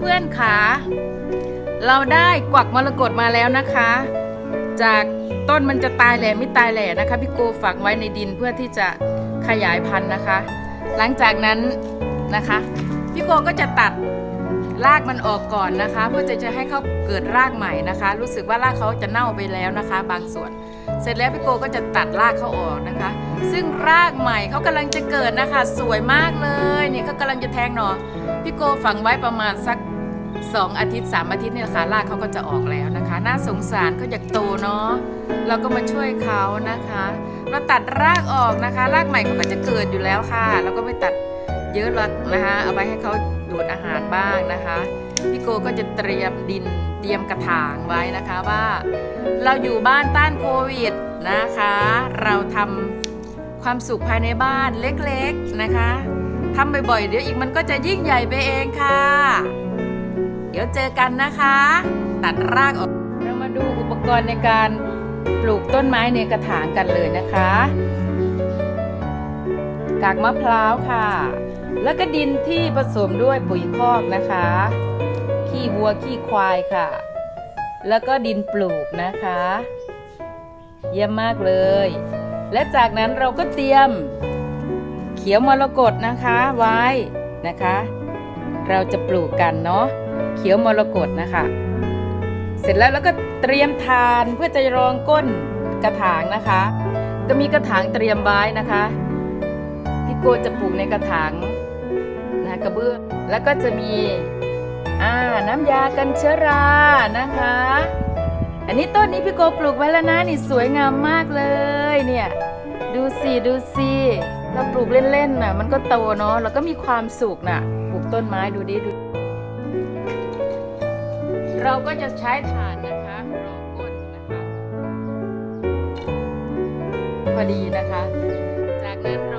เพื่อนๆค่ะ เราได้กวักมรกตมาแล้วนะคะ จากต้นมันจะตายแหล่ไม่ตายแหล่นะคะ พี่โกฝังไว้ในดินเพื่อที่จะขยายพันธุ์นะคะ หลังจากนั้นนะคะ พี่โกก็จะตัดรากมันออกก่อนนะคะ เพื่อจะจะให้เขาเกิดรากใหม่นะคะ รู้สึกว่ารากเขาจะเน่าไปแล้วนะคะ บางส่วน เสร็จแล้วพี่โกก็จะตัดรากเขาออกนะคะ ซึ่งรากใหม่เขากำลังจะเกิดนะคะ สวยมากเลยนี่เขากำลังจะแทงหนอพี่โกฝังไว้ประมาณสัก สองอาทิตย์สามอาทิตย์เนี่แหละค่ะรากเขาก็จะออกแล้วนะคะ น่าสงสารเขาอยากโตเนาะเราก็มาช่วยเขานะคะ เราตัดรากออกนะคะ รากใหม่เขาก็จะเกิดอยู่แล้วค่ะ เราก็ไม่ตัดเยอะหรอกนะคะเอาไปให้เขาดูดอาหารบ้างนะคะพี่โกก็จะเตรียมดินเตรียมกระถางไว้นะคะว่า เราอยู่บ้านต้านโควิดนะคะ เราทำความสุขภายในบ้านเล็กๆนะคะทำบ่อยๆเดี๋ยวอีกมันก็จะยิ่งใหญ่ไปเองค่ะ เดี๋ยวเจอกันนะคะ ตัดรากออก เรามาดูอุปกรณ์ในการปลูกต้นไม้ในกระถางกันเลยนะคะ กากมะพร้าวค่ะ แล้วก็ดินที่ผสมด้วยปุ๋ยคอกนะคะ ขี้วัวขี้ควายค่ะ แล้วก็ดินปลูกนะคะ เยี่ยมมากเลย และจากนั้นเราก็เตรียมเขียวมรกตนะคะไว้นะคะ เราจะปลูกกันเนาะเขียวมรกตนะคะ เสร็จแล้วแล้วก็เตรียมทานเพื่อจะรองก้นกระถางนะคะ ก็มีกระถางเตรียมไว้นะคะพี่โกจะปลูกในกระถางนะกระเบื้องแล้วก็จะมีอ่าน้ำยากันเชื้อรานะคะ อันนี้ต้นนี้พี่โกปลูกไว้แล้วนะนี่สวยงามมากเลยเนี่ยดูสิดูสิเราปลูกเล่นๆน่ะ มันก็โตเนาะแล้วก็มีความสุขน่ะปลูกต้นไม้ดูดิดู เราก็จะใช้ถ่านนะคะรองก้นนะคะ พอดีนะคะ จากนั้น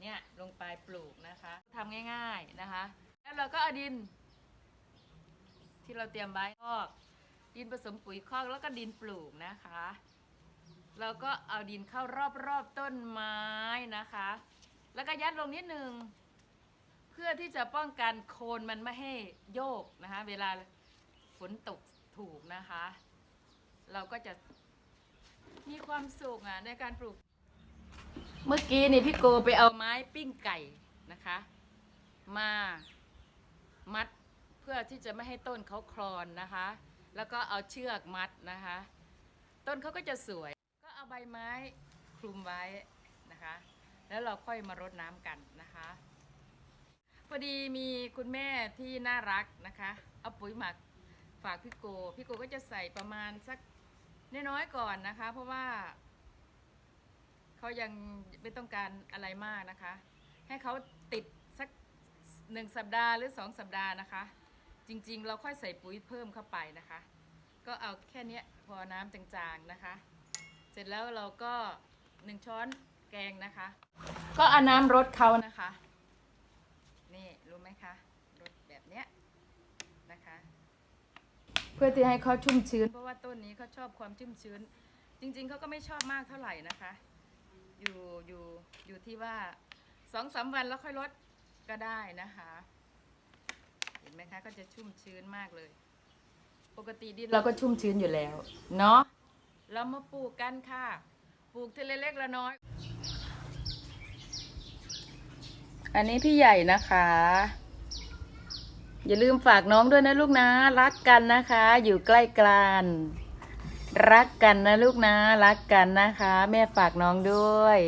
เนี่ยลงไปปลูกนะคะทำง่าย ๆนะคะ แล้วเราก็เอาดิน ที่เราเตรียมไว้คอกดินผสมปุ๋ยคอกแล้วก็ดินปลูกนะคะ เราก็เอาดินเข้ารอบๆต้นไม้นะคะ แล้วก็ยัดลงนิดนึงเพื่อที่จะป้องกันโคนมันไม่ให้โยกนะคะ เวลาฝนตกถูกนะคะ เราก็จะมีความสุขอะในการปลูก เมื่อกี้นี่พี่โกไปเอาไม้ปิ้งไก่นะคะ มามัดเพื่อที่จะไม่ให้ต้นเขาคลอนนะคะ แล้วก็เอาเชือกมัดนะคะ ต้นเขาก็จะสวย ก็เอาใบไม้คลุมไว้นะคะ แล้วเราค่อยมารดน้ำกันนะคะ พอดีมีคุณแม่ที่น่ารักนะคะ เอาปุ๋ยหมักฝากพี่โก พี่โกก็จะใส่ประมาณสักน้อยๆก่อนนะคะ เพราะว่า เขายังไม่ต้องการอะไรมากนะคะ ให้เขาติดสักหนึ่งสัปดาห์หรือสองสัปดาห์นะคะ จริงๆ เราค่อยใส่ปุ๋ยเพิ่มเข้าไปนะคะ ก็เอาแค่นี้พอน้ำจางๆนะคะ เสร็จแล้วเราก็หนึ่งช้อนแกงนะคะ ก็เอาน้ำรดเขานะคะ นี่รู้ไหมคะรดแบบเนี้ยนะคะ เพื่อที่ให้เขาชุ่มชื้น เพราะว่าต้นนี้เขาชอบความชุ่มชื้น จริงๆเขาก็ไม่ชอบมากเท่าไหร่นะคะ อยู่อยู่อยู่ที่ว่าสองสามวันแล้วค่อยลดก็ได้นะคะ เห็นไหมคะก็จะชุ่มชื้นมากเลย ปกติดินเราก็ชุ่มชื้นอยู่แล้วเนาะเรามาปลูกกันค่ะ ปลูกทีละเล็กละน้อย อันนี้พี่ใหญ่นะคะ อย่าลืมฝากน้องด้วยนะลูกนะ รักกันนะคะ อยู่ใกล้กัน รักกันนะลูกนะ รักกันนะคะ แม่ฝากน้องด้วย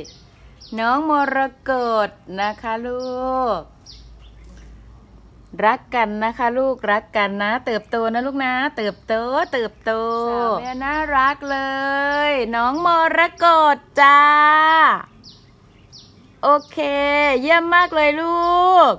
น้องมรกตนะคะลูก รักกันนะคะ ลูกรักกันนะ เติบโตนะลูกนะ เติบโตเติบโตแม่น่ารักเลย น้องมรกตจ้า โอเค เยี่ยมมากเลยลูก